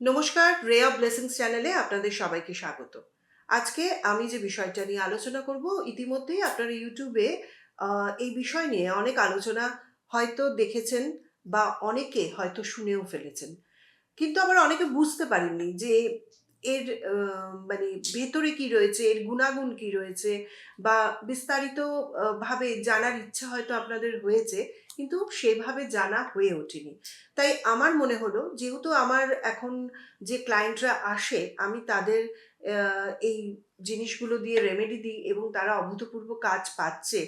নমস্কার, রেয়া ব্লেসিংস চ্যানেলে আপনাদের সবাইকে স্বাগত। আজকে আমি যে বিষয়টা নিয়ে আলোচনা করব, ইতিমধ্যেই আপনারা ইউটিউবে এই বিষয় নিয়ে অনেক আলোচনা হয়তো দেখেছেন বা অনেকে হয়তো শুনেও ফেলেছেন। কিন্তু আবার অনেকে বুঝতে পারেননি যে এর মানে ভেতরে কি রয়েছে, এর গুণাগুণ কি রয়েছে বা বিস্তারিত ভাবে জানার ইচ্ছা হয়তো আপনাদের হয়েছে, কিন্তু সেভাবে জানা হয়ে ওঠেনি। তাই আমার মনে হলো, যেহেতু আমার এখন যে ক্লায়েন্টরা আসে, আমি তাদের এই জিনিসগুলো দিয়ে রেমেডি দিই এবং তারা অভূতপূর্ব কাজ পাচ্ছে,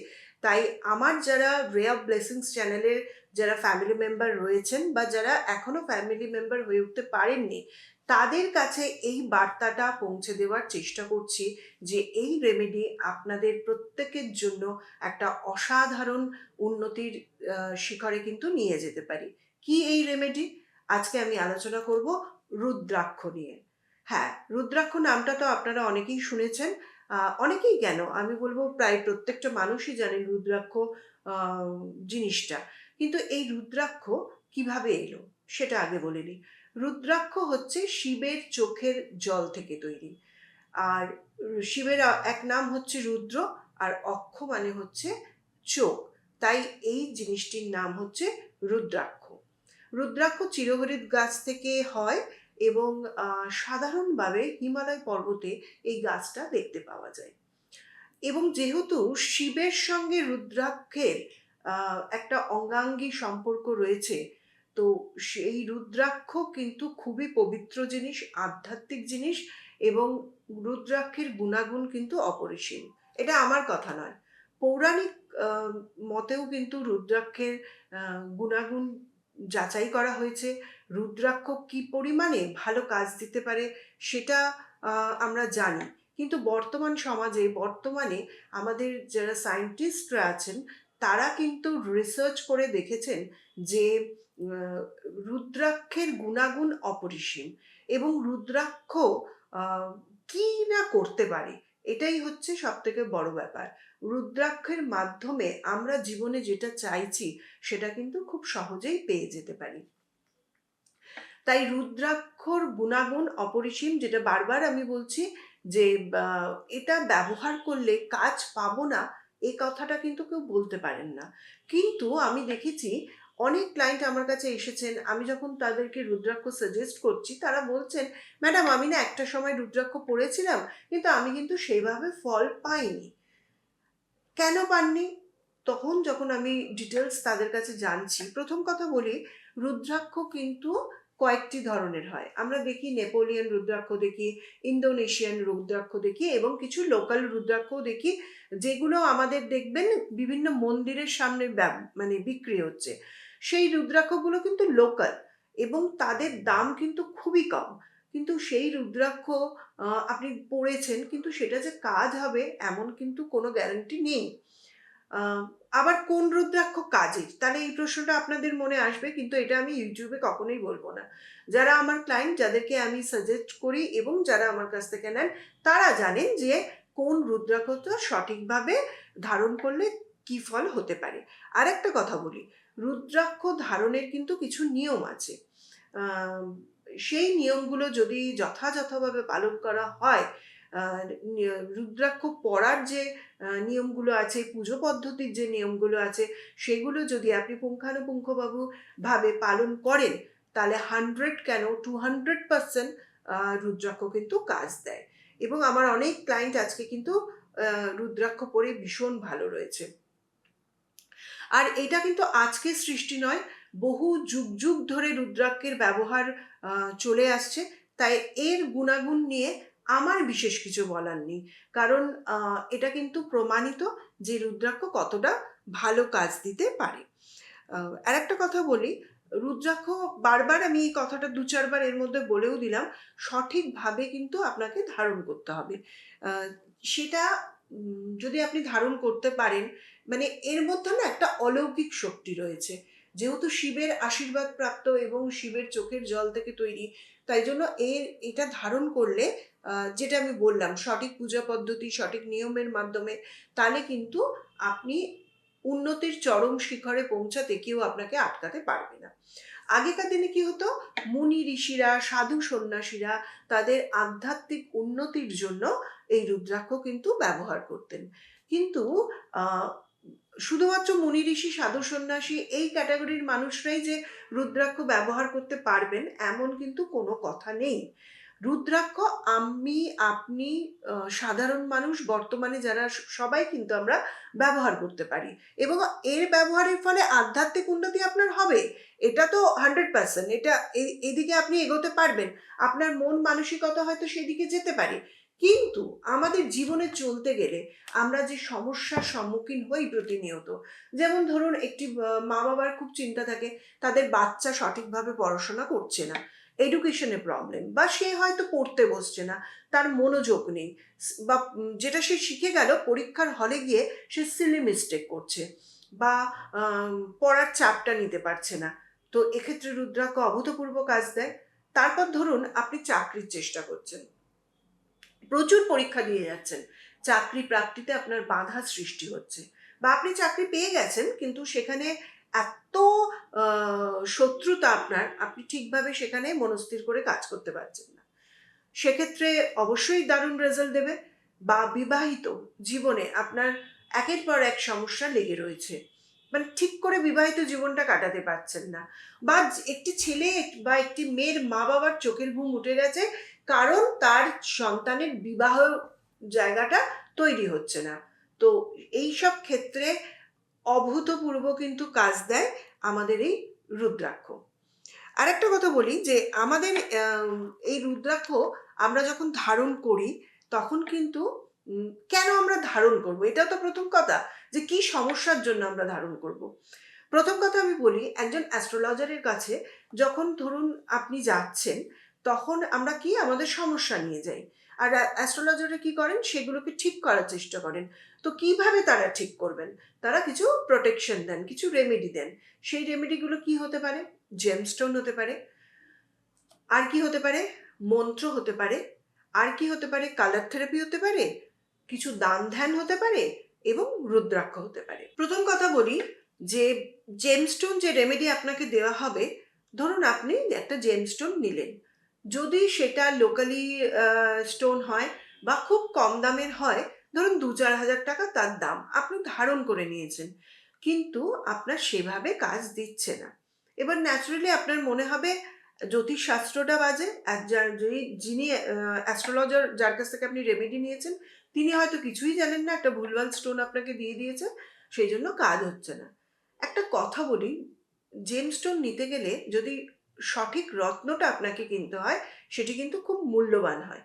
তাই আমার যারা রে অফ ব্লেসিংস চ্যানেলের যারা ফ্যামিলি মেম্বার রয়েছেন বা যারা এখনও ফ্যামিলি মেম্বার হয়ে উঠতে পারেননি তাদের কাছে এই বার্তাটা পৌঁছে দেওয়ার চেষ্টা করছি যে এই রেমেডি আপনাদের প্রত্যেকের জন্য একটা অসাধারণ উন্নতির শিখরে কিন্তু নিয়ে যেতে পারি। কি এই রেমেডি আজকে আমি আলোচনা করব রুদ্রাক্ষ নিয়ে। হ্যাঁ রুদ্রাক্ষ নামটা তো আপনারা অনেকেই শুনেছেন অনেকেই কেন? আমি বলব প্রায় প্রত্যেকটা মানুষই জানেন রুদ্রাক্ষ জিনিসটা। কিন্তু এই রুদ্রাক্ষ কীভাবে এলো? সেটা আগে বলে নিই। রুদ্রাক্ষ হচ্ছে শিবের চোখের জল থেকে তৈরি। আর শিবের এক নাম হচ্ছে রুদ্র, আর অক্ষ মানে হচ্ছে চোখ। তাই এই জিনিসটির নাম হচ্ছে রুদ্রাক্ষ। রুদ্রাক্ষ চিরহরিৎ গাছ থেকে হয় এবং সাধারণভাবে হিমালয় পর্বতে এই গাছটা দেখতে পাওয়া যায়। এবং যেহেতু শিবের সঙ্গে রুদ্রাক্ষের একটা অঙ্গাঙ্গী সম্পর্ক রয়েছে তো সেই রুদ্রাক্ষ কিন্তু খুবই পবিত্র জিনিস, আধ্যাত্মিক জিনিস এবং রুদ্রাক্ষের গুণাগুণ কিন্তু অপরিসীম। এটা আমার কথা নয়। পৌরাণিক মতেও কিন্তু রুদ্রাক্ষের গুণাগুণ যাচাই করা হয়েছে। রুদ্রাক্ষ কি পরিমাণে ভালো কাজ দিতে পারে সেটা আমরা জানি। কিন্তু বর্তমান সমাজে, বর্তমানে আমাদের যারা সায়েন্টিস্টরা আছেন, তারা কিন্তু রিসার্চ করে দেখেছেন যে রুদ্রাক্ষের গুণাগুণ অপরিসীম এবং রুদ্রাক্ষ কি না করতে পারে, এটাই হচ্ছে সব থেকে বড় ব্যাপার। রুদ্রাক্ষের মাধ্যমে আমরা জীবনে যেটা চাইছি, সেটা কিন্তু খুব সহজেই পেয়ে যেতে পারি। তাই রুদ্রাক্ষর গুণাগুণ অপরিসীম, যেটা বারবার আমি বলছি যে এটা ব্যবহার করলে কাজ পাবো না এই কথাটা কিন্তু কেউ বলতে পারেন না। কিন্তু আমি দেখেছি অনেক ক্লায়েন্ট আমার কাছে এসেছেন, আমি যখন তাদেরকে রুদ্রাক্ষ সাজেস্ট করছি, তারা বলছেন ম্যাডাম আমি না একটা সময় রুদ্রাক্ষ পড়েছিলাম, কিন্তু আমি কিন্তু সেইভাবে ফল পাইনি। কেন পাননি? তখন যখন আমি ডিটেলস তাদের কাছে জানছি, প্রথম কথা বলি, রুদ্রাক্ষ কিন্তু কয়েকটি ধরনের হয়। আমরা দেখি নেপোলিয়ান রুদ্রাক্ষ দেখি ইন্দোনেশিয়ান রুদ্রাক্ষ দেখি এবং কিছু লোকাল রুদ্রাক্ষও দেখি, যেগুলো আমাদের দেখবেন বিভিন্ন মন্দিরের সামনে মানে বিক্রি হচ্ছে। সেই রুদ্রাক্ষগুলো কিন্তু লোকাল এবং তাদের দাম কিন্তু খুবই কম। কিন্তু সেই রুদ্রাক্ষ আপনি পড়েছেন, কিন্তু সেটা যে কাজ হবে এমন কিন্তু কোনো গ্যারান্টি নেই। আবার কোন রুদ্রাক্ষ কাজের? তাহলে এই প্রশ্নটা আপনাদের মনে আসবে, কিন্তু এটা আমি ইউটিউবে কখনোই বলব না। যারা আমার ক্লায়েন্ট যাদেরকে আমি সাজেস্ট করি এবং যারা আমার কাছ থেকে নেন, তারা জানেন যে কোন রুদ্রাক্ষটা সঠিকভাবে ধারণ করলে কি ফল হতে পারে। আর একটা কথা বলি রুদ্রাক্ষ ধারণের কিন্তু কিছু নিয়ম আছে। সেই নিয়মগুলো যদি যথাযথভাবে পালন করা হয় রুদ্রাক্ষ পড়ার যে নিয়মগুলো আছে, পুজো পদ্ধতির যে নিয়মগুলো আছে, সেগুলো যদি আপনি পুঙ্খানুপুঙ্খবাবু ভাবে পালন করেন, তাহলে হান্ড্রেড কেন টু হান্ড্রেড পার্সেন্ট রুদ্রাক্ষ কিন্তু কাজ দেয়। এবং আমার অনেক ক্লায়েন্ট আজকে কিন্তু রুদ্রাক্ষ পরে ভীষণ ভালো রয়েছে। আর এটা কিন্তু আজকের সৃষ্টি নয়, বহু যুগ যুগ ধরে রুদ্রাক্ষের ব্যবহার চলে আসছে। তাই এর গুণাগুণ নিয়ে আমার বিশেষ কিছু বলার নেই। কারণ এটা কিন্তু প্রমাণিত যে রুদ্রাক্ষ কতটা ভালো কাজ দিতে পারে। আর একটা কথা বলি, রুদ্রাক্ষ বারবার আমি এই কথাটা দু চারবার এর মধ্যে বলেও দিলাম, সঠিকভাবে কিন্তু আপনাকে ধারণ করতে হবে। সেটা যদি আপনি ধারণ করতে পারেন মানে এর মধ্যে না একটা অলৌকিক শক্তি রয়েছে। যেহেতু শিবের আশীর্বাদ প্রাপ্ত এবং শিবের চোখের জল থেকে তৈরি, তাই জন্য এর, এটা ধারণ করলে যেটা আমি বললাম, সঠিক পূজা পদ্ধতি, সঠিক নিয়মের মাধ্যমে, তাহলে কিন্তু আপনি উন্নতির চরম শিখরে পৌঁছাতে কেউ আপনাকে আটকাতে পারবে না। আগেকার দিনে কি হতো? মুনি ঋষিরা, সাধু সন্ন্যাসীরা তাদের আধ্যাত্মিক উন্নতির জন্য এই রুদ্রাক্ষ কিন্তু ব্যবহার করতেন। কিন্তু শুধুমাত্র মুনি ঋষি, সাধু সন্ন্যাসী এই ক্যাটাগরির মানুষরাই যে রুদ্রাক্ষ ব্যবহার করতে পারবেন, এমন কিন্তু কোনো কথা নেই। রুদ্রাক্ষ, আমি, আপনি সাধারণ মানুষ, বর্তমানে যারা সবাই কিন্তু আমরা ব্যবহার করতে পারি। এবং এর ব্যবহারের ফলে আধ্যাত্মিক উন্নতি আপনার হবে। এটা তো হান্ড্রেড পার্সেন্ট এটা এদিকে আপনি এগোতে পারবেন। আপনার মন মানসিকতা হয়তো সেদিকে যেতে পারে। কিন্তু আমাদের জীবনে চলতে গেলে আমরা যে সমস্যার সম্মুখীন হই প্রতিনিয়ত, যেমন ধরুন একটি মা বাবার খুব চিন্তা থাকে, তাদের বাচ্চা সঠিকভাবে পড়াশোনা করছে না এডুকেশনে প্রবলেম বা সে হয়তো পড়তে বসছে না, তার মনোযোগ নেই বা যেটা সে শিখে গেল, পরীক্ষার হলে গিয়ে সে সিলি মিস্টেক করছে, বা পড়ার চাপটা নিতে পারছে না, তো এক্ষেত্রে রুদ্রাক্ষ অভূতপূর্ব কাজ দেয়, তারপর ধরুন আপনি চাকরির চেষ্টা করছেন প্রচুর পরীক্ষা দিয়ে যাচ্ছেন। চাকরি প্রাপ্তিতে আপনার বাধা সৃষ্টি হচ্ছে। বা আপনি চাকরি পেয়ে গেছেন, কিন্তু সেখানে এত শত্রুতা আপনার, আপনি ঠিকভাবে সেখানে মনস্থির করে কাজ করতে পারছেন না। সেক্ষেত্রে অবশ্যই দারুণ রেজাল্ট দেবে বা বিবাহিত জীবনে আপনার একের পর এক সমস্যা লেগে রয়েছে। মানে ঠিক করে বিবাহিত জীবনটা কাটাতে পারছেন না। বা একটি ছেলে বা একটি মেয়ের মা বাবার চোখের ঘুম উঠে গেছে কারণ তার সন্তানের বিবাহ জায়গাটা তৈরি হচ্ছে না। তো এই সব ক্ষেত্রে অভূতপূর্ব কিন্তু কাজ দেয় আমাদের এই রুদ্রাক্ষ। আরেকটা কথা বলি যে আমাদের এই রুদ্রাক্ষ আমরা যখন ধারণ করি, তখন কিন্তু কেন আমরা ধারণ করব? এটাও তো প্রথম কথা যে কি সমস্যার জন্য আমরা ধারণ করব? প্রথম কথা আমি বলি, একজন অ্যাস্ট্রোলজারের কাছে যখন ধরুন আপনি যাচ্ছেন তখন আমরা কি? আমাদের সমস্যা নিয়ে যাই। আর অ্যাস্ট্রোলজাররা কি করেন? সেগুলোকে ঠিক করার চেষ্টা করেন। তো কীভাবে তারা ঠিক করবেন? তারা কিছু প্রোটেকশন দেন, কিছু রেমেডি দেন। সেই রেমেডিগুলো কি হতে পারে? জেমস্টোন হতে পারে। আর কি হতে পারে? মন্ত্র হতে পারে। আর কি হতে পারে? কালার থেরাপি হতে পারে। কিছু দান ধ্যান হতে পারে এবং রুদ্রাক্ষ হতে পারে। প্রথম কথা বলি যে জেমস্টোন যে রেমেডি আপনাকে দেওয়া হবে, ধরুন আপনি একটা জেমস্টোন নিলেন। যদি সেটা লোকালি স্টোন হয় বা খুব কম দামের হয়, ধরুন দু চার হাজার টাকা তার দাম। আপনি ধারণ করে নিয়েছেন। কিন্তু আপনার সেভাবে কাজ দিচ্ছে না। এবার ন্যাচারালি আপনার মনে হবে জ্যোতিষশাস্ত্রটা বাজে। যার যিনি অ্যাস্ট্রোলজার যার কাছ থেকে আপনি রেমেডি নিয়েছেন, তিনি হয়তো কিছুই জানেন না। একটা ভুলভাল স্টোন আপনাকে দিয়ে দিয়েছে। সেই জন্য কাজ হচ্ছে না। একটা কথা বলি জেমস্টোন নিতে গেলে যদি সঠিক রত্নটা আপনাকে কিনতে হয়, সেটি কিন্তু খুব মূল্যবান হয়।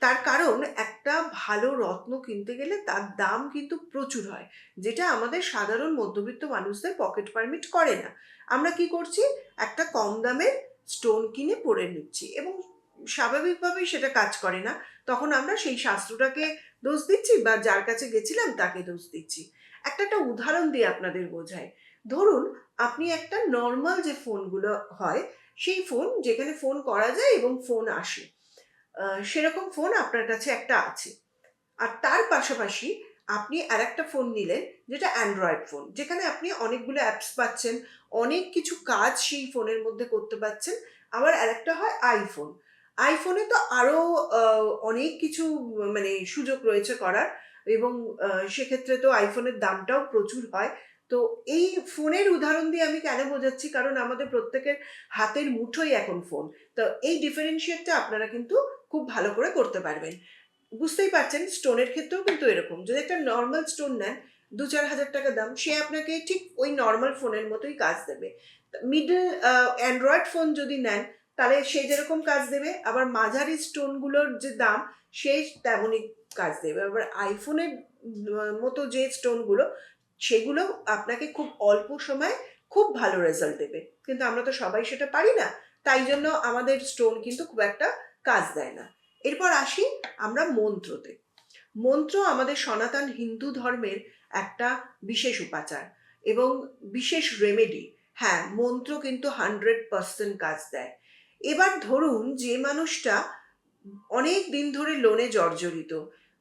তার কারণ, একটা ভালো রত্ন কিনতে গেলে তার দাম কিন্তু প্রচুর হয়, যেটা আমাদের সাধারণ মধ্যবিত্ত মানুষদের পকেট পারমিট করে না। আমরা কি করছি? একটা কম দামের স্টোন কিনে পরে নিচ্ছি এবং স্বাভাবিকভাবেই সেটা কাজ করে না। তখন আমরা সেই শাস্ত্রটাকে দোষ দিচ্ছি বা যার কাছে গেছিলাম তাকে দোষ দিচ্ছি। একটা একটা উদাহরণ দিয়ে আপনাদের বোঝায় ধরুন, আপনি একটা নর্মাল যে ফোনগুলো হয়, সেই ফোন যেখানে ফোন করা যায় এবং ফোন আসে সেরকম ফোন আপনার কাছে একটা আছে। আর তার পাশাপাশি আপনি আর একটা ফোন নিলেন, যেটা অ্যান্ড্রয়েড ফোন যেখানে আপনি অনেকগুলো অ্যাপস পাচ্ছেন, অনেক কিছু কাজ সেই ফোনের মধ্যে করতে পারছেন আবার আর একটা হয় আইফোন আইফোনে তো আরও অনেক কিছু মানে সুযোগ রয়েছে করার এবং সেক্ষেত্রে তো আইফোনের দামটাও প্রচুর হয়। তো এই ফোনের উদাহরণ দিয়ে আমি কেন বোঝাচ্ছি? কারণ আমাদের প্রত্যেকের হাতের মুঠোই এখন ফোন। তো এই ডিফারেন্সিয়েটটা আপনারা কিন্তু খুব ভালো করে করতে পারবেন। বুঝতেই পারছেন, স্টোনের ক্ষেত্রেও কিন্তু এরকম। যদি একটা নর্মাল স্টোন নেন, দু চার হাজার টাকা দাম, সে আপনাকে ঠিক ওই নর্মাল ফোনের মতোই কাজ দেবে। মিডল অ্যান্ড্রয়েড ফোন যদি নেন, তাহলে সে যেরকম কাজ দেবে, আবার মাঝারি স্টোনগুলোর যে দাম, সে তেমনই কাজ দেবে। আবার আইফোনের মতো যে স্টোনগুলো সেগুলো আপনাকে খুব অল্প সময় খুব ভালো রেজাল্ট দেবে। কিন্তু আমরা তো সবাই সেটা পারি না, তাই জন্য আমাদের স্টোন কিন্তু খুব একটা কাজ দেয় না। এরপর আসি আমরা মন্ত্রতে। মন্ত্র আমাদের সনাতন হিন্দু ধর্মের একটা বিশেষ উপাচার এবং বিশেষ রেমেডি হ্যাঁ মন্ত্র কিন্তু হান্ড্রেড পার্সেন্ট কাজ দেয়। এবার ধরুন যে মানুষটা অনেক দিন ধরে লোনে জর্জরিত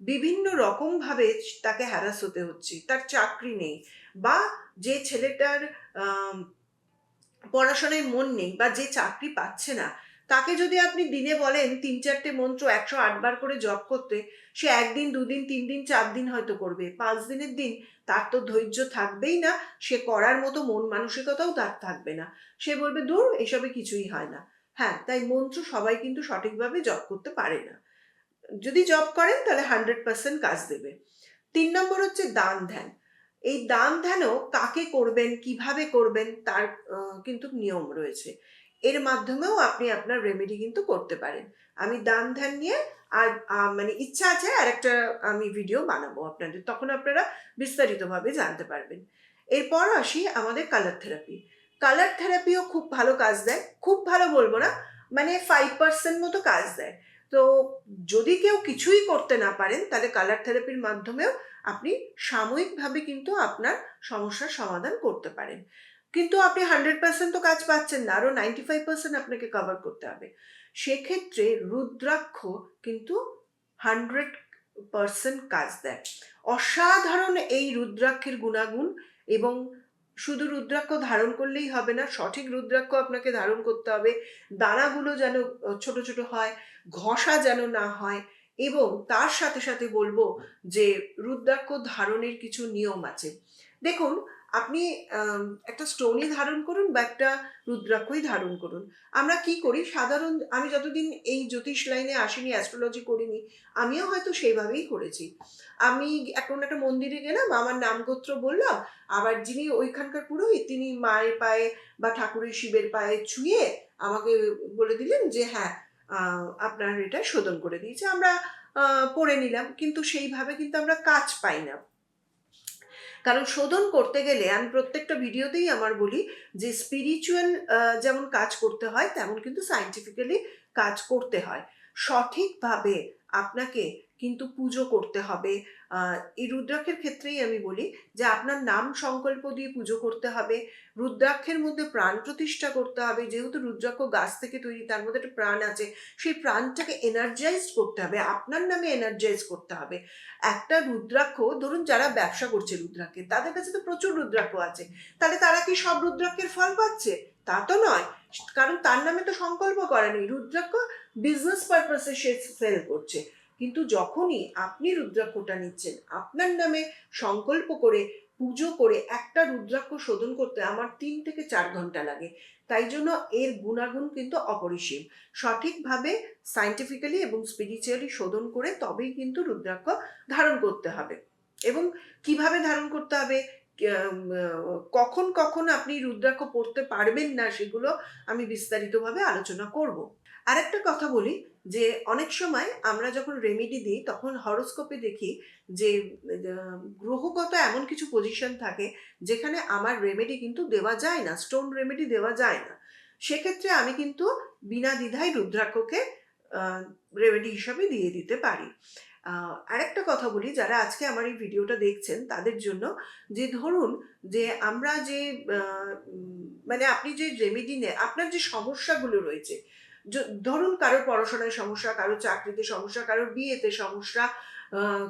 বিভিন্ন রকমভাবে তাকে হ্যারাস হতে হচ্ছে, তার চাকরি নেই বা যে ছেলেটার পড়াশোনায় মন নেই বা যে চাকরি পাচ্ছে না, তাকে যদি আপনি দিনে বলেন তিন চারটে মন্ত্র একশো আটবার করে জপ করতে, সে একদিন, দুদিন, তিন দিন, চার দিন হয়তো করবে, পাঁচ দিনের দিন তার তো ধৈর্য থাকবেই না, সে করার মতো মন মানসিকতাও তার থাকবে না। সে বলবে দূর এসবে কিছুই হয় না। হ্যাঁ তাই মন্ত্র সবাই কিন্তু সঠিকভাবে জপ করতে পারে না। যদি জব করেন, তাহলে হান্ড্রেড পার্সেন্ট কাজ দেবে। তিন নম্বর হচ্ছে দান ধ্যান। এই দান ধ্যানও কাকে করবেন, কীভাবে করবেন, তার কিন্তু নিয়ম রয়েছে। এর মাধ্যমেও আপনি আপনার রেমেডি কিন্তু করতে পারেন। আমি দান ধ্যান নিয়ে আর মানে ইচ্ছা আছে আর একটা আমি ভিডিও বানাবো আপনাদের। তখন আপনারা বিস্তারিতভাবে জানতে পারবেন। এরপর আসি আমাদের কালার থেরাপি কালার থেরাপিও খুব ভালো কাজ দেয়। খুব ভালো বলব না মানে ফাইভ পার্সেন্ট মতো কাজ দেয়। তো যদি কেউ কিছুই করতে না পারেন, তাহলে কালার থেরাপির মাধ্যমেও আপনি সাময়িকভাবে কিন্তু আপনার সমস্যার সমাধান করতে পারেন। কিন্তু আপনি হান্ড্রেড পার্সেন্ট তো কাজ পাচ্ছেন না আরও নাইনটি ফাইভ পার্সেন্ট আপনাকে কভার করতে হবে। সেক্ষেত্রে রুদ্রাক্ষ কিন্তু হান্ড্রেড পার্সেন্ট কাজ দেয়। অসাধারণ এই রুদ্রাক্ষের গুণাগুণ এবং শুধু রুদ্রাক্ষ ধারণ করলেই হবে না, সঠিক রুদ্রাক্ষ আপনাকে ধারণ করতে হবে। দানাগুলো যেন ছোট ছোট হয় ঘষা যেন না হয় এবং তার সাথে সাথে বলব যে রুদ্রাক্ষ ধারণের কিছু নিয়ম আছে। দেখুন, আপনি একটা স্টোনই ধারণ করুন বা একটা রুদ্রাক্ষই ধারণ করুন। আমরা কি করি? সাধারণ, আমি যতদিন এই জ্যোতিষ লাইনে আসিনি অ্যাস্ট্রোলজি করিনি, আমিও হয়তো সেইভাবেই করেছি। আমি এখন একটা মন্দিরে গেলাম, আমার নামগোত্র বললাম আবার যিনি ওইখানকার পুরোহিত, তিনি মায়ের পায়ে বা ঠাকুরের শিবের পায়ে ছুঁয়ে আমাকে বলে দিলেন যে হ্যাঁ আপনার এটা শোধন করে দিয়েছে। আমরা পড়ে নিলাম, কিন্তু সেইভাবে কিন্তু আমরা কাজ পাই না। কারণ শোধন করতে গেলে, আমি প্রত্যেকটা ভিডিওতেই আমার বলি যে স্পিরিচুয়াল যেমন কাজ করতে হয়, তেমন কিন্তু সায়েন্টিফিক্যালি কাজ করতে হয়। সঠিকভাবে আপনাকে কিন্তু পুজো করতে হবে এই রুদ্রাক্ষের ক্ষেত্রেই আমি বলি যে আপনার নাম সংকল্প দিয়ে পুজো করতে হবে। রুদ্রাক্ষের মধ্যে প্রাণ প্রতিষ্ঠা করতে হবে। যেহেতু রুদ্রাক্ষ গাছ থেকে তৈরি, তার মধ্যে একটা প্রাণ আছে। সেই প্রাণটাকে এনার্জাইজ করতে হবে। আপনার নামে এনার্জাইজ করতে হবে। একটা রুদ্রাক্ষ, ধরুন যারা ব্যবসা করছে রুদ্রাক্ষের তাদের কাছে তো প্রচুর রুদ্রাক্ষ আছে। তাহলে তারা কি সব রুদ্রাক্ষের ফল পাচ্ছে? তা তো নয়। কারণ তার নামে তো সংকল্প করা নেই। রুদ্রাক্ষ বিজনেস পারপাসে সে সেল করছে। কিন্তু যখনই আপনি রুদ্রাক্ষটা নিচ্ছেন, আপনার নামে সংকল্প করে, পুজো করে একটা রুদ্রাক্ষ শোধন করতে আমার তিন থেকে চার ঘণ্টা লাগে। তাই জন্য এর গুণাগুণ কিন্তু অপরিসীম। সঠিকভাবে সায়েন্টিফিক্যালি এবং স্পিরিচুয়ালি শোধন করে তবেই কিন্তু রুদ্রাক্ষ ধারণ করতে হবে। এবং কীভাবে ধারণ করতে হবে? কখন কখন আপনি রুদ্রাক্ষ পড়তে পারবেন না সেগুলো আমি বিস্তারিতভাবে আলোচনা করব। আরেকটা কথা বলি যে অনেক সময় আমরা যখন রেমেডি দিই, তখন হরোস্কোপে দেখি যে গ্রহগত এমন কিছু পজিশন থাকে যেখানে আমার রেমেডি কিন্তু দেওয়া যায় না স্টোন রেমেডি দেওয়া যায় না। সেক্ষেত্রে আমি কিন্তু বিনা দ্বিধায় রুদ্রাক্ষকে রেমেডি হিসাবে দিয়ে দিতে পারি। আরেকটা কথা বলি, যারা আজকে আমার এই ভিডিওটা দেখছেন, তাদের জন্য যে ধরুন যে আমরা যে মানে আপনি যে রেমেডি নেন আপনার যে সমস্যাগুলো রয়েছে ধরুন কারোর পড়াশোনায় সমস্যা, কারোর চাকরিতে সমস্যা, কারোর বিয়েতে সমস্যা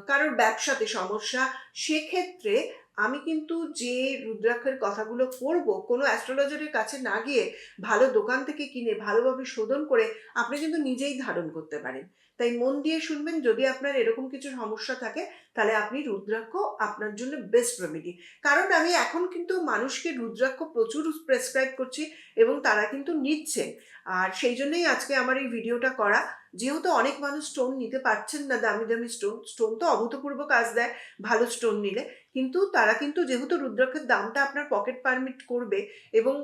কারোর ব্যবসাতে সমস্যা, সেক্ষেত্রে আমি কিন্তু যে রুদ্রাক্ষের কথাগুলো করব, কোনো অ্যাস্ট্রোলজারের কাছে না গিয়ে ভালো দোকান থেকে কিনে ভালোভাবে শোধন করে আপনি কিন্তু নিজেই ধারণ করতে পারেন। তাই মন দিয়ে শুনবেন, যদি আপনার এরকম কিছু সমস্যা থাকে, তাহলে আপনি রুদ্রাক্ষ আপনার জন্য বেস্ট রেমেডি কারণ আমি এখন কিন্তু মানুষকে রুদ্রাক্ষ প্রচুর প্রেসক্রাইব করছি এবং তারা কিন্তু নিচ্ছেন আর সেই জন্যই আজকে আমার এই ভিডিওটা করা। যেহেতু অনেক মানুষ স্টোন নিতে পারছেন না, দামি দামি স্টোন স্টোন তো অভূতপূর্ব কাজ দেয়, ভালো স্টোন নিলে। কিন্তু তারা কিন্তু যেহেতু রুদ্রাক্ষের দামটা আপনার পকেট পারমিট করবে এবং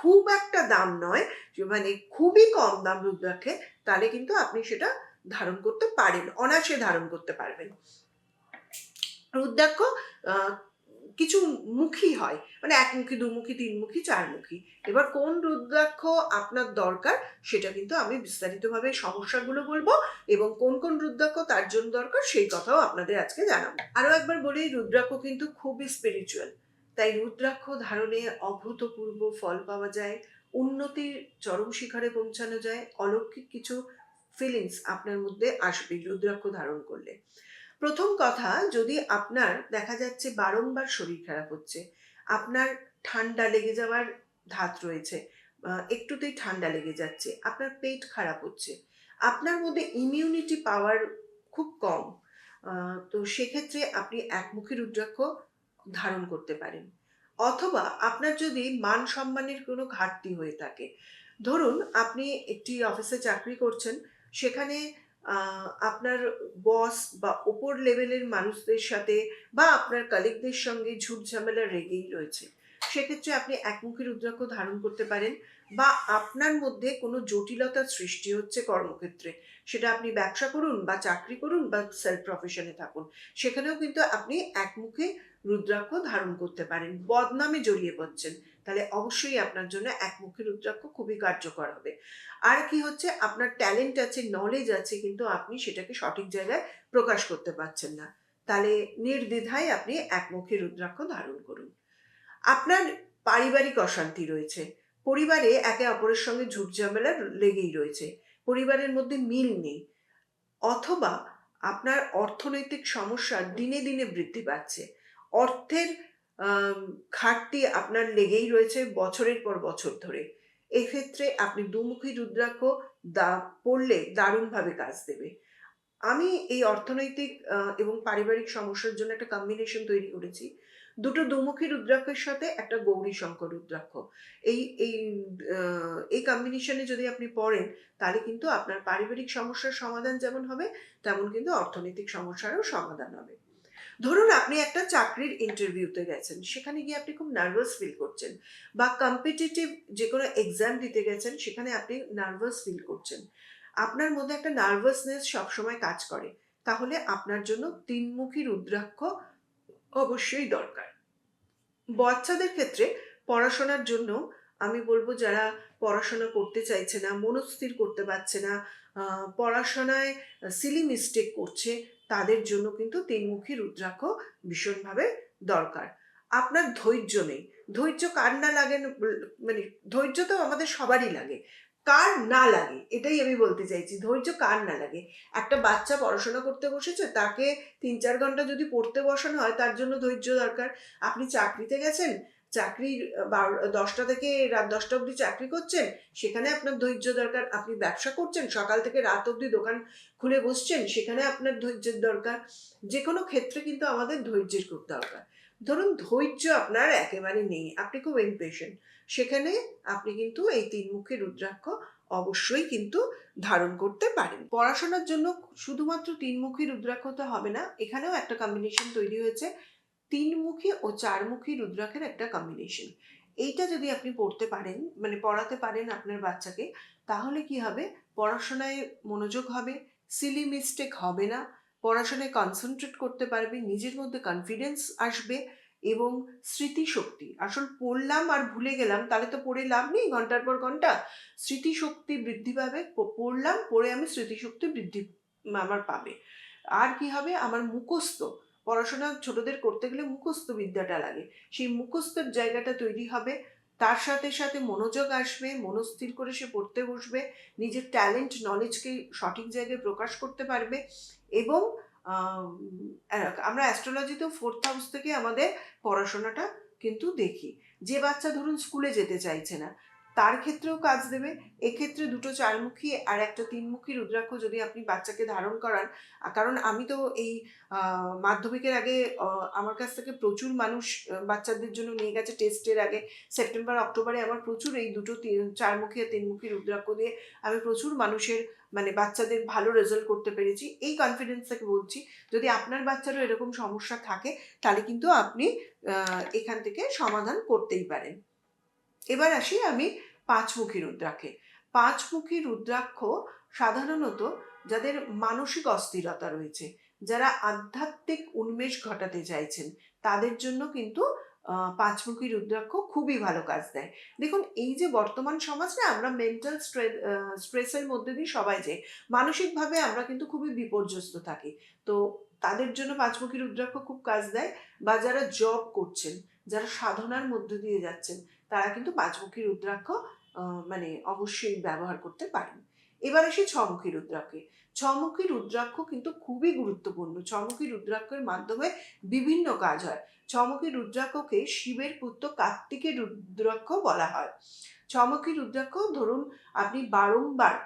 খুব একটা দাম নয় মানে খুবই কম দাম রুদ্রাক্ষে তাহলে কিন্তু আপনি সেটা ধারণ করতে পারেন, অনায়াসে ধারণ করতে পারবেন। রুদ্রাক্ষ কিছু মুখী হয় মানে একমুখী দুমুখী তিনমুখী চারমুখী এবার কোন রুদ্রাক্ষ আপনার দরকার, সেটা কিন্তু আমি বিস্তারিতভাবে সমস্যাগুলো বলব এবং কোন কোন রুদ্রাক্ষ তার জন্য দরকার, সেই কথাও আপনাদের আজকে জানাব। আরও একবার বলি, রুদ্রাক্ষ কিন্তু খুবই স্পিরিচুয়াল তাই রুদ্রাক্ষ ধারণে অভূতপূর্ব ফল পাওয়া যায়, উন্নতির চরম শিখরে পৌঁছানো যায়, অলৌকিক কিছু ফিলিংস আপনার মধ্যে আসবে রুদ্রাক্ষ ধারণ করলে প্রথম কথা যদি আপনার দেখা যাচ্ছে বারংবার শরীর খারাপ হচ্ছে আপনার ঠান্ডা লেগে যাওয়ার ধাত রয়েছে একটুতেই ঠান্ডা লেগে যাচ্ছে, আপনার পেট খারাপ হচ্ছে, আপনার মধ্যে ইমিউনিটি পাওয়ার খুব কম। তো সেক্ষেত্রে আপনি একমুখী রুদ্রাক্ষ ধারণ করতে পারেন। অথবা আপনার যদি মান-সম্মানের কোনো ঘাটতি হয়ে থাকে, ধরুন আপনি একটি অফিসে চাকরি করছেন, সেখানে আপনার বস বা ওপর লেভেলের মানুষদের সাথে বা আপনার কলিগদের সঙ্গে ঝুট-ঝামেলা লেগেই রয়েছে। সেক্ষেত্রে আপনি একমুখী রুদ্রাক্ষ ধারণ করতে পারেন বা আপনার মধ্যে কোনো জটিলতার সৃষ্টি হচ্ছে কর্মক্ষেত্রে, সেটা আপনি ব্যবসা করুন বা চাকরি করুন বা সেলফ প্রফেশন থাকুন, সেখানেও কিন্তু আপনি একমুখী রুদ্রাক্ষ ধারণ করতে পারেন। বদনামে জড়িয়ে পড়ছেন, তাহলে অবশ্যই আপনার জন্য একমুখী রুদ্রাক্ষ খুবই কার্যকর হবে। আর কি হচ্ছে আপনার ট্যালেন্ট আছে, নলেজ আছে কিন্তু আপনি সেটাকে সঠিক জায়গায় প্রকাশ করতে পারছেন না। তাহলে নির্দ্বিধায় আপনি একমুখী রুদ্রাক্ষ ধারণ করুন। আপনার পারিবারিক অশান্তি রয়েছে, পরিবারে একে অপরের সঙ্গে ঝুট-ঝামেলা লেগেই রয়েছে, পরিবারের মধ্যে মিল নেই অথবা আপনার অর্থনৈতিক সমস্যা দিনে, দিনে বৃদ্ধি পাচ্ছে। অর্থের ঘাটতি আপনার লেগেই রয়েছে বছরের পর বছর ধরে। এক্ষেত্রে আপনি দুমুখী রুদ্রাক্ষ দা পড়লে দারুণভাবে কাজ দেবে। আমি এই অর্থনৈতিক এবং পারিবারিক সমস্যার জন্য একটা কম্বিনেশন তৈরি করেছি। দুটো দুমুখী রুদ্রাক্ষের সাথে একটা গৌরী শঙ্কর রুদ্রাক্ষ। এই এই এই কম্বিনেশন যদি আপনি পড়েন, তাহলে কিন্তু আপনার পারিবারিক সমস্যার সমাধান যেমন হবে, তেমন কিন্তু অর্থনৈতিক সমস্যারও সমাধান হবে। ধরুন আপনি একটা চাকরির ইন্টারভিউতে গেছেন, সেখানে গিয়ে আপনি খুব নার্ভাস ফিল করছেন বা কম্পিটিটিভ যে কোনো এক্সাম দিতে গেছেন, সেখানে আপনি নার্ভাস ফিল করছেন। আপনার মধ্যে একটা নার্ভাসনেস সবসময় কাজ করে। তাহলে আপনার জন্য তিনমুখী রুদ্রাক্ষ অবশ্যই দরকার। বাচ্চাদের ক্ষেত্রে পড়াশোনার জন্য আমি বলব যারা পড়াশোনা করতে চাইছে না, মনস্থির করতে পারছে না, পড়াশোনায় সিলি মিস্টেক করছে, তাদের জন্য কিন্তু তিনমুখী রুদ্রাক্ষ ভীষণভাবে দরকার। আপনার ধৈর্য নেই, ধৈর্য কার না লাগে মানে ধৈর্য তো আমাদের সবারই লাগে। কার না লাগে এটাই আমি বলতে চাইছি, ধৈর্য কার না লাগে। একটা বাচ্চা পড়াশোনা করতে বসেছে, তাকে ৩-৪ ঘণ্টা যদি পড়তে বসানো হয়, তার জন্য ধৈর্য দরকার। আপনি চাকরিতে গেছেন, বারো ১০টা থেকে রাত ১০টা অবধি চাকরি করছেন, সেখানে আপনার ধৈর্য দরকার। আপনি ব্যবসা করছেন, সকাল থেকে রাত অবধি দোকান খুলে বসছেন, সেখানে আপনার ধৈর্যের দরকার। যে কোনো ক্ষেত্রে কিন্তু আমাদের ধৈর্যের খুব দরকার। ধরুন ধৈর্য আপনার একেবারে নেই, আপনি খুব impatient সেখানে আপনি কিন্তু এই তিনমুখী রুদ্রাক্ষ অবশ্যই কিন্তু ধারণ করতে পারেন। পড়াশোনার জন্য শুধুমাত্র তিনমুখী রুদ্রাক্ষ তো হবে না, এখানেও একটা কম্বিনেশন তৈরি হয়েছে। তিনমুখী ও চারমুখী রুদ্রাক্ষের একটা কম্বিনেশন। এইটা যদি আপনি পড়তে পারেন, মানে পড়াতে পারেন আপনার বাচ্চাকে, তাহলে কি হবে? পড়াশোনায় মনোযোগ হবে, সিলি মিস্টেক হবে না, পড়াশোনায় কনসেন্ট্রেট করতে পারবে, নিজের মধ্যে কনফিডেন্স আসবে এবং স্মৃতিশক্তি, আসল পড়লাম আর ভুলে গেলাম, তাহলে তো পড়ে লাভ নেই ঘণ্টার পর ঘণ্টা। স্মৃতিশক্তি বৃদ্ধি পাবে, পড়লাম, পড়ে আমি স্মৃতিশক্তি বৃদ্ধি আমার পাবে। আর কি হবে? আমার মুখস্থ, পড়াশোনা ছোটদের করতে গেলে মুখস্থ বিদ্যাটা লাগে। সেই মুখস্থর জায়গাটা তৈরি হবে। তার সাথে, সাথে মনোযোগ আসবে, মনস্থির করে সে পড়তে বসবে, নিজের ট্যালেন্ট, নলেজকে সঠিক জায়গায় প্রকাশ করতে পারবে এবং আমরা অ্যাস্ট্রোলজিতেও ফোর্থ হাউস থেকে আমাদের পড়াশোনাটা কিন্তু দেখি। যে বাচ্চা ধরুন স্কুলে যেতে চাইছে না, তার ক্ষেত্রেও কাজ দেবে। এক্ষেত্রে দুটো চারমুখী আর একটা তিনমুখী রুদ্রাক্ষ যদি আপনি বাচ্চাকে ধারণ করান, কারণ আমি তো এই মাধ্যমিকের আগে আমার কাছ থেকে প্রচুর মানুষ বাচ্চাদের জন্য নিয়ে গেছে টেস্টের আগে। সেপ্টেম্বর, অক্টোবরে আমার প্রচুর এই দুটো চারমুখী আর তিনমুখী রুদ্রাক্ষ দিয়ে আমি প্রচুর মানুষের মানে বাচ্চাদের ভালো রেজাল্ট করতে পেরেছি। এই কনফিডেন্স থেকে বলছি, যদি আপনার বাচ্চারও এরকম সমস্যা থাকে, তাহলে কিন্তু আপনি এখান থেকে সমাধান করতেই পারেন। এবার আসি আমি পাঁচমুখী রুদ্রাক্ষে। পাঁচমুখী রুদ্রাক্ষ সাধারণত যাদের মানসিক অস্থিরতা রয়েছে, যারা আধ্যাত্মিক উন্মেষ ঘটাতে চাইছেন, তাদের জন্য কিন্তু পাঁচমুখী রুদ্রাক্ষ খুবই ভালো কাজ দেয়। দেখুন এই যে বর্তমান সমাজ না আমরা মেন্টাল স্ট্রে আ স্ট্রেস এর মধ্যে দিয়ে সবাই যাই। মানসিকভাবে আমরা কিন্তু খুবই বিপর্যস্ত থাকি। তো তাদের জন্য পাঁচমুখী রুদ্রাক্ষ খুব কাজ দেয় বা যারা জব করছেন, যারা সাধনার মধ্য দিয়ে যাচ্ছেন, তারা কিন্তু পাঁচমুখী রুদ্রাক্ষ মানে অবশ্যই ব্যবহার করতে পারেন। এবার আসি ছমুখী রুদ্রাক্ষে। ছমুখী রুদ্রাক্ষ কিন্তু খুবই গুরুত্বপূর্ণ। ছমুখী রুদ্রাক্ষের মাধ্যমে বিভিন্ন কাজ হয়। ছমুখী রুদ্রাক্ষকে শিবের পুত্র কার্তিকের রুদ্রাক্ষ বলা হয়। ছমুখী রুদ্রাক্ষ, ধরুন, আপনি বারংবার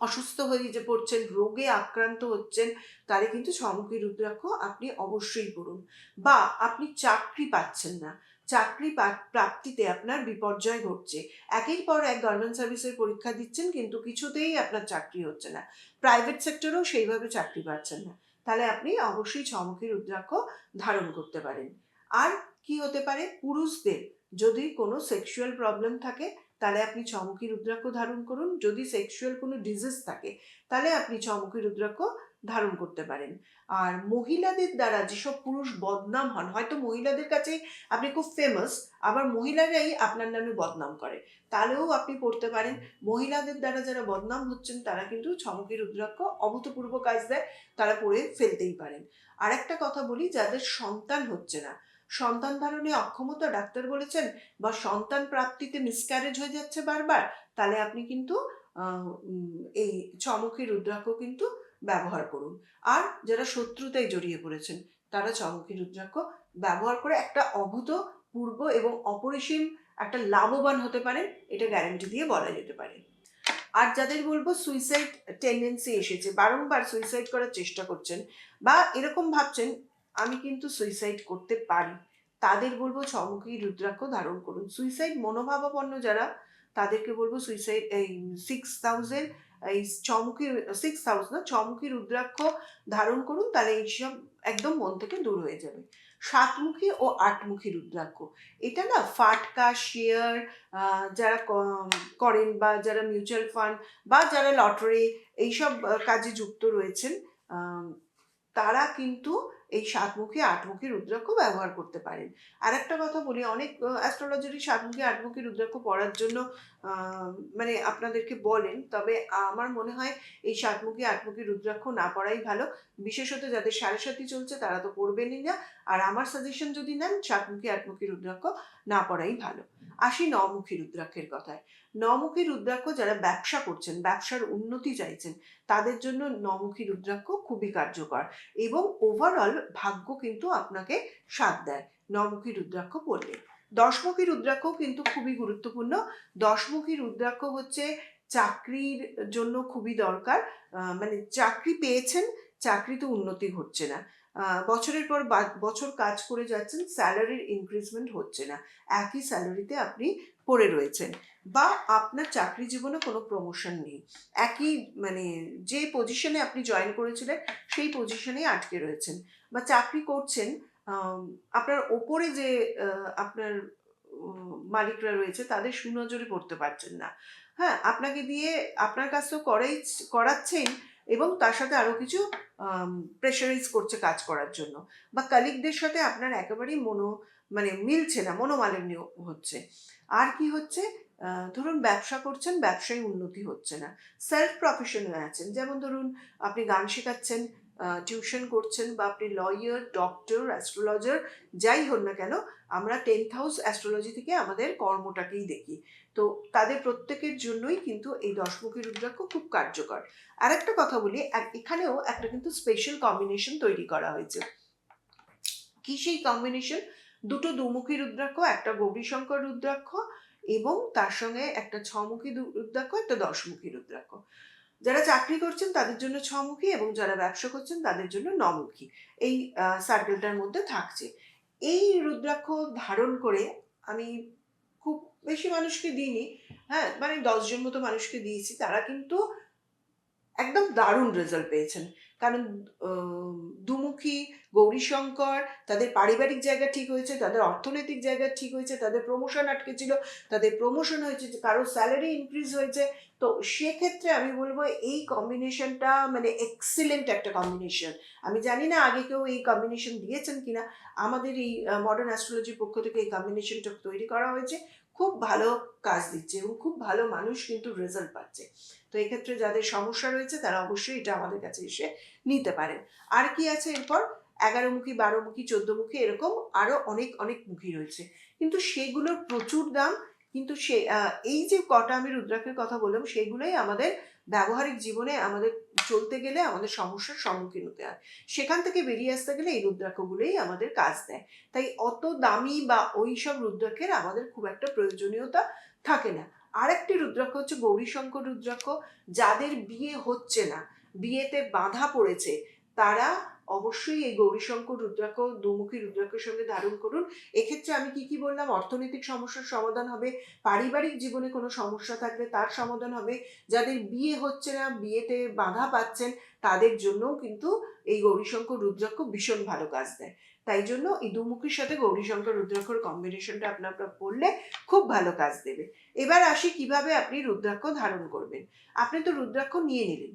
অসুস্থ হয়ে যে পড়ছেন, রোগে আক্রান্ত হচ্ছেন তাহলে কিন্তু ছমুখী রুদ্রাক্ষ আপনি অবশ্যই করুন বা আপনি চাকরি পাচ্ছেন না। চাকরি প্রাপ্তিতে আপনার বিপর্যয় ঘটছে। একের পর এক গভর্নমেন্ট সার্ভিসের পরীক্ষা দিচ্ছেন, কিন্তু কিছুতেই আপনার চাকরি হচ্ছে না। প্রাইভেট সেক্টরেও সেইভাবে চাকরি পাচ্ছেন না। তাহলে আপনি অবশ্যই ছমুখী রুদ্রাক্ষ ধারণ করতে পারেন। আর কি হতে পারে? পুরুষদের যদি কোনো সেক্সুয়াল প্রবলেম থাকে, তাহলে আপনি ছমুখী রুদ্রাক্ষ ধারণ করুন। যদি সেক্সুয়াল কোনো ডিজিজ থাকে, তাহলে আপনি ছমুখী রুদ্রাক্ষ ধারণ করতে পারেন। আর মহিলাদের দ্বারা যেসব পুরুষ বদনাম হন, হয়তো মহিলাদের কাছে আপনি খুব ফেমাস আবার মহিলারাই আপনার নামে বদনাম করে। তাহলেও আপনি পড়তে পারেন, মহিলাদের দ্বারা যারা বদনাম হচ্ছেন, তারা কিন্তু ছমুখী রুদ্রাক্ষ, অভূতপূর্ব কাজ দেয়, তারা পড়ে ফেলতেই পারেন। আর একটা কথা বলি, যাদের সন্তান হচ্ছে না। সন্তান ধারণে অক্ষমতা ডাক্তার বলেছেন, বা সন্তান প্রাপ্তিতে মিসক্যারেজ হয়ে যাচ্ছে বারবার, তাহলে আপনি কিন্তু এই ছমুখী রুদ্রাক্ষ কিন্তু ব্যবহার করুন। আর যারা শত্রুতায় জড়িয়ে পড়েছেন, তারা চমকি রুদ্রাক্ষ ব্যবহার করে একটা অভূত, পূর্ব এবং অপরিসীম একটা লাভবান হতে পারেন, এটা গ্যারান্টি দিয়ে বলা যেতে পারে। আর যাদের বলব সুইসাইড টেন্ডেন্সি এসেছে, বারংবার সুইসাইড করার চেষ্টা করছেন বা এরকম ভাবছেন, আমি কিন্তু সুইসাইড করতে পারি, তাদের বলব ছমুখী রুদ্রাক্ষ ধারণ করুন। সুইসাইড মনোভাবাপন্ন যারা, তাদেরকে বলব সুইসাইড এই সিক্স থাউজেন্ড এই চমকি সিক্স থাউজেন্ড না, চমকি রুদ্রাক্ষ ধারণ করুন, তাহলে এইসব একদম মন থেকে দূর হয়ে যাবে। সাতমুখী ও আটমুখী রুদ্রাক্ষ। এটা না ফাটকা শেয়ার যারা করেন বা যারা মিউচুয়াল ফান্ড বা যারা লটারি এইসব কাজে যুক্ত রয়েছেন তারা কিন্তু এই সাতমুখী, আটমুখী রুদ্রাক্ষ ব্যবহার করতে পারেন। আর একটা কথা বলি, অনেক অ্যাস্ট্রোলজারই সাতমুখী, আটমুখী রুদ্রাক্ষ পড়ার জন্য মানে আপনাদেরকে বলেন, তবে আমার মনে হয় এই সাতমুখী আটমুখী রুদ্রাক্ষ না পড়াই ভালো। বিশেষত যাদের সাড়ে সাথী চলছে তারা তো পড়বেনই না। আর আমার সাজেশন যদি নেন সাতমুখী আটমুখী রুদ্রাক্ষ না পড়াই ভালো। আসি নমুখী রুদ্রাক্ষের কথায়। নমুখী রুদ্রাক্ষ যারা ব্যবসা করছেন, ব্যবসার উন্নতি চাইছেন, তাদের জন্য নমুখী রুদ্রাক্ষ খুবই কার্যকর এবং ওভারঅল ভাগ্য কিন্তু আপনাকে সাথ দেয়। নমুখী রুদ্রাক্ষ পড়লে। দশমুখী রুদ্রাক্ষ কিন্তু খুবই গুরুত্বপূর্ণ। দশমুখী রুদ্রাক্ষ হচ্ছে চাকরির জন্য খুবই দরকার। মানে চাকরি পেয়েছেন চাকরিতে উন্নতি ঘটছে না। বছরের পর বছর কাজ করে যাচ্ছেন, স্যালারির ইনক্রিজমেন্ট হচ্ছে না। একই স্যালারিতে আপনি পড়ে রয়েছেন বা আপনার চাকরি জীবনে কোনো প্রমোশন নেই। একই মানে যে পজিশনে আপনি জয়েন করেছিলেন, সেই পজিশনেই আটকে রয়েছেন বা চাকরি করছেন আপনার ওপরে যে আপনার মালিকরা রয়েছে, তাদের সুনজরে পড়তে পারছেন না। হ্যাঁ আপনাকে দিয়ে আপনার কাজ তো করাই, করাচ্ছেন এবং তার সাথে আরও কিছু প্রেশারাইজ করছে কাজ করার জন্য। বা কালিগদের সাথে আপনার একেবারেই মনো মানে মিলছে না, মনোমালিন্য হচ্ছে। আর কি হচ্ছে? ধরুন ব্যবসা করছেন, ব্যবসায় উন্নতি হচ্ছে না। সেলফ প্রফেশনে আছেন। যেমন ধরুন, আপনি গান শেখাচ্ছেন টিউশন করছেন বা আপনি লয়ার ডক্টর অ্যাস্ট্রোলজার যাই হন না কেন, আমরা টেন্থ হাউস অ্যাস্ট্রোলজি থেকে আমাদের কর্মটাকেই দেখি। তো তাদের প্রত্যেকের জন্যই কিন্তু এই দশমুখী রুদ্রাক্ষ খুব কার্যকর। আর একটা কথা বলি এখানেও একটা কিন্তু স্পেশাল কম্বিনেশন তৈরি করা হয়েছে। কি সেই কম্বিনেশন দুটো দুমুখী রুদ্রাক্ষ, একটা গৌরীশঙ্কর রুদ্রাক্ষ এবং তার সঙ্গে একটা ছমুখী রুদ্রাক্ষ, একটা দশমুখী রুদ্রাক্ষ। যারা চাকরি করছেন তাদের জন্য ছমুখী এবং যারা ব্যবসা করছেন তাদের জন্য নমুখী। এই সার্কেলটার মধ্যে থাকছে। এই রুদ্রাক্ষ ধারণ করে আমি খুব বেশি মানুষকে দিইনি হ্যাঁ মানে দশজন মতো মানুষকে দিয়েছি, তারা কিন্তু একদম দারুণ রেজাল্ট পেয়েছেন। কারণ দুমুখী, গৌরীশঙ্কর, তাদের পারিবারিক জায়গা ঠিক হয়েছে, তাদের অর্থনৈতিক জায়গা ঠিক হয়েছে, তাদের প্রমোশন আটকে ছিল তাদের প্রমোশন হয়েছে, যে কারও স্যালারি ইনক্রিজ হয়েছে। তো সেক্ষেত্রে আমি বলব এই কম্বিনেশনটা মানে এক্সিলেন্ট একটা কম্বিনেশন আমি জানি না আগে কেউ এই কম্বিনেশন দিয়েছেন কিনা। আমাদের এই মডার্ন অ্যাস্ট্রোলজির পক্ষ থেকে এই কম্বিনেশনটা তৈরি করা হয়েছে। খুব ভালো কাজ দিচ্ছে এবং খুব ভালো মানুষ কিন্তু রেজাল্ট পাচ্ছে। তো এক্ষেত্রে যাদের সমস্যা রয়েছে তারা অবশ্যই এটা আমাদের কাছে এসে নিতে পারেন। আর কি আছে এরপর? এগারো মুখী বারো মুখী চোদ্দ মুখী এরকম আরও অনেক অনেক মুখী রয়েছে। কিন্তু সেগুলোর প্রচুর দাম, কিন্তু সে এই যে কটা আমি রুদ্রাক্ষের কথা বললাম, সেগুলোই আমাদের ব্যবহারিক জীবনে আমাদের চলতে গেলে আমাদের সমস্যার সম্মুখীন হতে হয়। সেখান থেকে বেরিয়ে আসতে গেলে এই রুদ্রাক্ষগুলোই আমাদের কাজ দেয়। তাই অত দামি বা ওই সব রুদ্রাক্ষের আমাদের খুব একটা প্রয়োজনীয়তা থাকে না। আরেকটি রুদ্রাক্ষ হচ্ছে গৌরীশঙ্কর রুদ্রাক্ষ। যাদের বিয়ে হচ্ছে না, বিয়েতে বাধা পড়েছে, তারা অবশ্যই এই গৌরীশঙ্কর রুদ্রাক্ষ, দুমুখী রুদ্রাক্ষের সঙ্গে ধারণ করুন। এক্ষেত্রে আমি কি কি বললাম? অর্থনৈতিক সমস্যার সমাধান হবে, পারিবারিক জীবনে কোনো সমস্যা থাকলে তার সমাধান হবে। যাদের বিয়ে হচ্ছে না, বিয়েতে বাধা পাচ্ছেন, তাদের জন্যও কিন্তু এই গৌরীশঙ্কর রুদ্রাক্ষ ভীষণ ভালো কাজ দেয়। তাই জন্য এই দুমুখীর সাথে গৌরীশঙ্কর রুদ্রাক্ষর কম্বিনেশনটা আপনারা পড়লে খুব ভালো কাজ দেবে। এবার আসি কীভাবে আপনি রুদ্রাক্ষ ধারণ করবেন। আপনি তো রুদ্রাক্ষ নিয়ে নিলেন।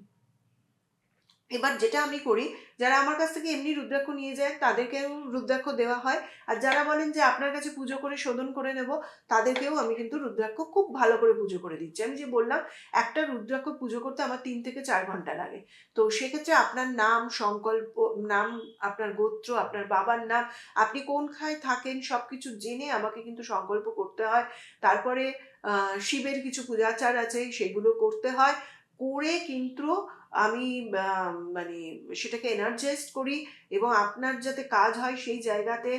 এবার যেটা আমি করি, যারা আমার কাছ থেকে এমনি রুদ্রাক্ষ নিয়ে যায়, তাদেরকেও রুদ্রাক্ষ দেওয়া হয়। আর যারা বলেন যে আপনার কাছে পুজো করে শোধন করে নেব, তাদেরকেও আমি কিন্তু রুদ্রাক্ষ খুব ভালো করে পুজো করে দিচ্ছি। আমি যে বললাম, একটা রুদ্রাক্ষ পুজো করতে আমার তিন থেকে চার ঘণ্টা লাগে। তো সেক্ষেত্রে আপনার নাম, সংকল্প, নাম, আপনার গোত্র, আপনার বাবার নাম, আপনি কোন খায় থাকেন সব কিছু জেনে আমাকে কিন্তু সংকল্প করতে হয়। তারপরে শিবের কিছু পূজাচার আছে, সেগুলো করতে হয়। করে কিন্তু আমি মানে সেটাকে এনার্জাইজ করি এবং আপনার যাতে কাজ হয় সেই জায়গাতে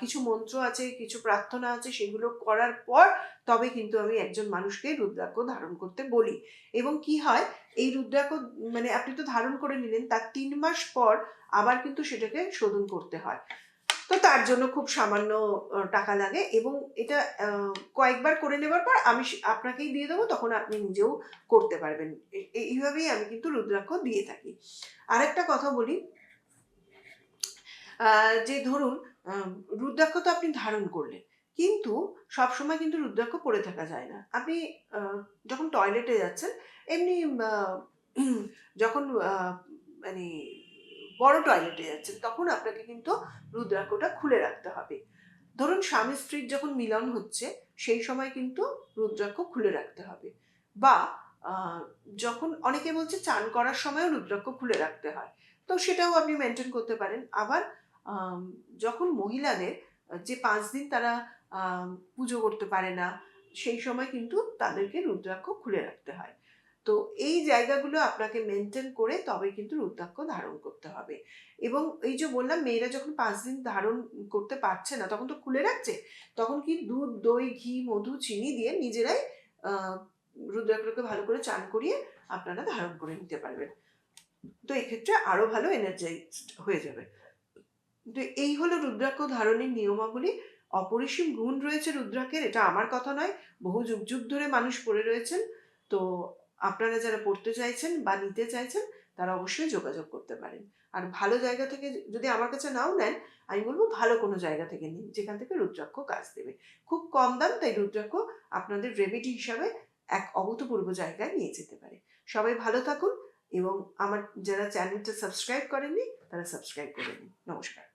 কিছু মন্ত্র আছে, কিছু প্রার্থনা আছে সেগুলো করার পর তবে কিন্তু আমি একজন মানুষকে রুদ্রাক্ষ ধারণ করতে বলি। এবং কি হয়, এই রুদ্রাক্ষ মানে আপনি তো ধারণ করে নিলেন, তার তিন মাস পর আবার কিন্তু সেটাকে শোধন করতে হয়। তো তার জন্য খুব সামান্য টাকা লাগে এবং এটা কয়েকবার করে নেবার পর আমি আপনাকেই দিয়ে দেবো, তখন আপনি নিজেও করতে পারবেন। এইভাবেই আমি কিন্তু রুদ্রাক্ষ দিয়ে থাকি। আরেকটা কথা বলি যে ধরুন রুদ্রাক্ষ তো আপনি ধারণ করলেন, কিন্তু সবসময় কিন্তু রুদ্রাক্ষ পরে থাকা যায় না। আপনি যখন টয়লেটে যাচ্ছেন, এমনি যখন মানে বড় টয়লেটে যাচ্ছেন তখন আপনাকে কিন্তু রুদ্রাক্ষটা খুলে রাখতে হবে। ধরুন স্বামী স্ত্রীর যখন মিলন হচ্ছে, সেই সময় কিন্তু রুদ্রাক্ষ খুলে রাখতে হবে। বা যখন অনেকে বলছে চান করার সময়ও রুদ্রাক্ষ খুলে রাখতে হয়, তো সেটাও আপনি মেনটেন করতে পারেন। আবার যখন মহিলাদের, যে পাঁচ দিন তারা পুজো করতে পারে না, সেই সময় কিন্তু তাদেরকে রুদ্রাক্ষ খুলে রাখতে হয়। তো এই জায়গাগুলো আপনাকে মেনটেন করে তবে কিন্তু রুদ্রাক্ষ ধারণ করতে হবে। এবং এই যে বললাম, মেয়েরা যখন পাঁচ দিন ধারণ করতে পারছে না, তখন তো খুলে রাখছে, তখন কি দুধ, দই, ঘি, মধু, চিনি দিয়ে নিজেরাই রুদ্রাক্ষকে ভালো করে চান করিয়ে আপনারা ধারণ করে নিতে পারবেন। তো এক্ষেত্রে আরও ভালো এনার্জাইজড হয়ে যাবে। তো এই হলো রুদ্রাক্ষ ধারণের নিয়মাবলী। অপরিসীম গুণ রয়েছে রুদ্রাক্ষের, এটা আমার কথা নয়, বহু যুগ যুগ ধরে মানুষ পড়ে রয়েছেন। তো আপনারা যারা পড়তে চাইছেন বা নিতে চাইছেন, তারা অবশ্যই যোগাযোগ করতে পারেন। আর ভালো জায়গা থেকে যদি আমার কাছে নাও নেন, আমি বলব ভালো কোনো জায়গা থেকে নিন, যেখান থেকে রুদ্রাক্ষ কাজ দেবে। খুব কম দাম, তাই রুদ্রাক্ষ আপনাদের রেমেডি হিসাবে এক অভূতপূর্ব জায়গায় নিয়ে যেতে পারে। সবাই ভালো থাকুন এবং আমার যারা চ্যানেলটা সাবস্ক্রাইব করেননি, তারা সাবস্ক্রাইব করে নিন। নমস্কার।